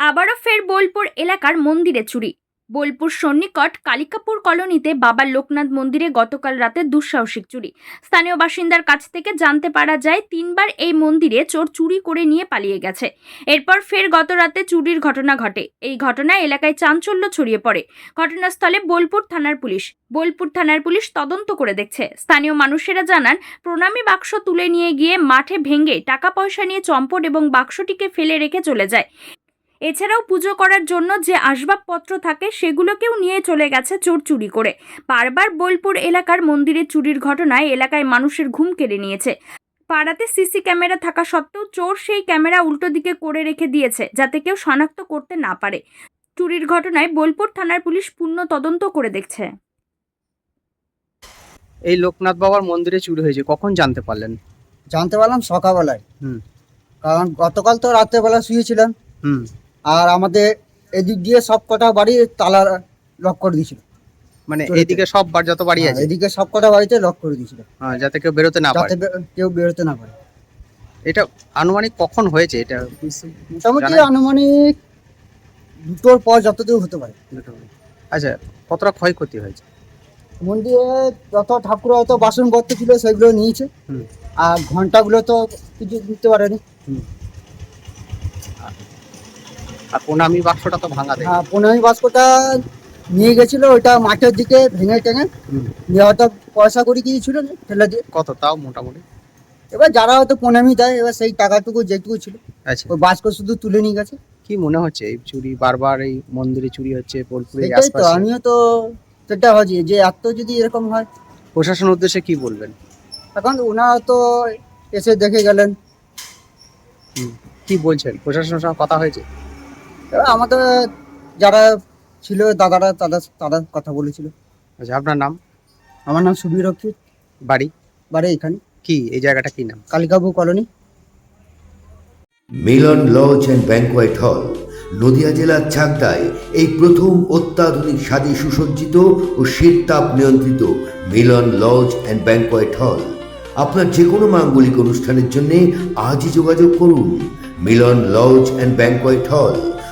আবারও ফের বোলপুর এলাকার মন্দিরে চুরি। বোলপুর সন্নিকট কালিকাপুর কলোনিতে বাবা লোকনাথ মন্দিরে গতকাল রাতে দুঃসাহসিক চুরি। স্থানীয় বাসিন্দার কাছ থেকে জানতে পারা যায়, তিনবার এই মন্দিরে চোর চুরি করে নিয়ে পালিয়ে গেছে। এরপর ফের গত রাতে চুরির ঘটনা ঘটে। এই ঘটনায় এলাকায় চাঞ্চল্য ছড়িয়ে পড়ে। ঘটনাস্থলে বোলপুর থানার পুলিশ। বোলপুর থানার পুলিশ তদন্ত করে দেখছে। স্থানীয় মানুষেরা জানান, প্রণামী বাক্স তুলে নিয়ে গিয়ে মাঠে ভেঙে টাকা পয়সা নিয়ে চম্পট এবং বাক্সটিকে ফেলে রেখে চলে যায়। এছাড়াও পুজো করার জন্য যে আসবাবপত্র থাকে সেগুলোকেও নিয়ে চলে গেছে চোর চুরি করে। বারবার বোলপুর এলাকার মন্দিরে চুরির ঘটনায় এলাকায় মানুষের ঘুম কেড়ে নিয়েছে। পাড়াতে সিসি ক্যামেরা থাকা সত্ত্বেও চোর সেই ক্যামেরা উল্টো দিকে করে রেখে দিয়েছে যাতে কেউ শনাক্ত করতে না পারে। চুরির ঘটনায় বোলপুর থানার পুলিশ পূর্ণ তদন্ত করে দেখছে। এই লোকনাথ বাবার মন্দিরে চুরি হয়েছে কখন জানতে পারলেন? জানতে পারলাম সকালবেলায়। হুম। কারণ গতকাল তো রাত্রেবেলা শুয়েছিলাম। হুম। আর আমাদের এদিক দিয়ে সব কটা বাড়ি তালা লক করে দিয়েছিল। মানে এদিকে সব বাড়ি যত বাড়ি হ্যাঁ, আছে? এদিকে সব কটা বাড়িতে লক করে দিয়েছিল। হ্যাঁ, যাতে কেউ বেরোতে না পারে। যাতে কেউ বেরোতে না পারে। এটা আনুমানিক কখন হয়েছে এটা? মোটামুটি আনুমানিক দুটোর পর যতদূর হতে পারে। আচ্ছা কতটা ক্ষয়ক্ষতি হয়েছে? মন্দিরে যত ঠাকুর হয়তো বাসনপত্র ছিল সেগুলো নিয়েছে। আর ঘন্টাগুলো তো কিছু দিতে পারেনি। আর প্রণামী বাক্সটা তো ভাঙা দেয় হ্যাঁ পনেরোই বাস্কটা নিয়ে গেছিল মাঠের দিকে ভেঙে টেঙে। নিয়ে হয়তো পয়সা করে কিছু ছিল না ফেলে দিয়ে। কত তাও মোটামুটি? এবার যারা হয়তো পনেমি দেয় এবার সেই টাকাটুকু যেটুকু ছিল আচ্ছা। ওই বাস্ক শুধু তুলে নিয়ে গেছে। কি মনে হচ্ছে এই চুরি বারবার এই মন্দিরে চুরি হচ্ছে বোলপুরে তো আমিও তো সেটা ভাবছি যে এত যদি এরকম হয়। প্রশাসনের উদ্দেশ্যে কি বলবেন? এখন ওনারা তো এসে দেখে গেলেন। কি বলছেন? প্রশাসনের সঙ্গে কথা হয়েছে? আমাদের যারা ছিল দাদারা তাদের তারা কথা বলেছিল। আচ্ছা আপনার নাম? আমার নাম সুবীর রক্ষিত। বাড়ি? বাড়ি এখানে। কি এই জায়গাটা কি নাম? কালিকাবু colony. Milan lodge and banquet hall Nadia জেলার চাকদায় এই প্রথম অত্যাধুনিক স্বাদে সুসজ্জিত ও শীততাপ নিয়ন্ত্রিত মিলন লজ অ্যান্ড ব্যাংকোয়েট হল। আপনার যে কোনো মাঙ্গলিক অনুষ্ঠানের জন্য আজই যোগাযোগ করুন মিলন লজ অ্যান্ড ব্যাংকোয়েট হল।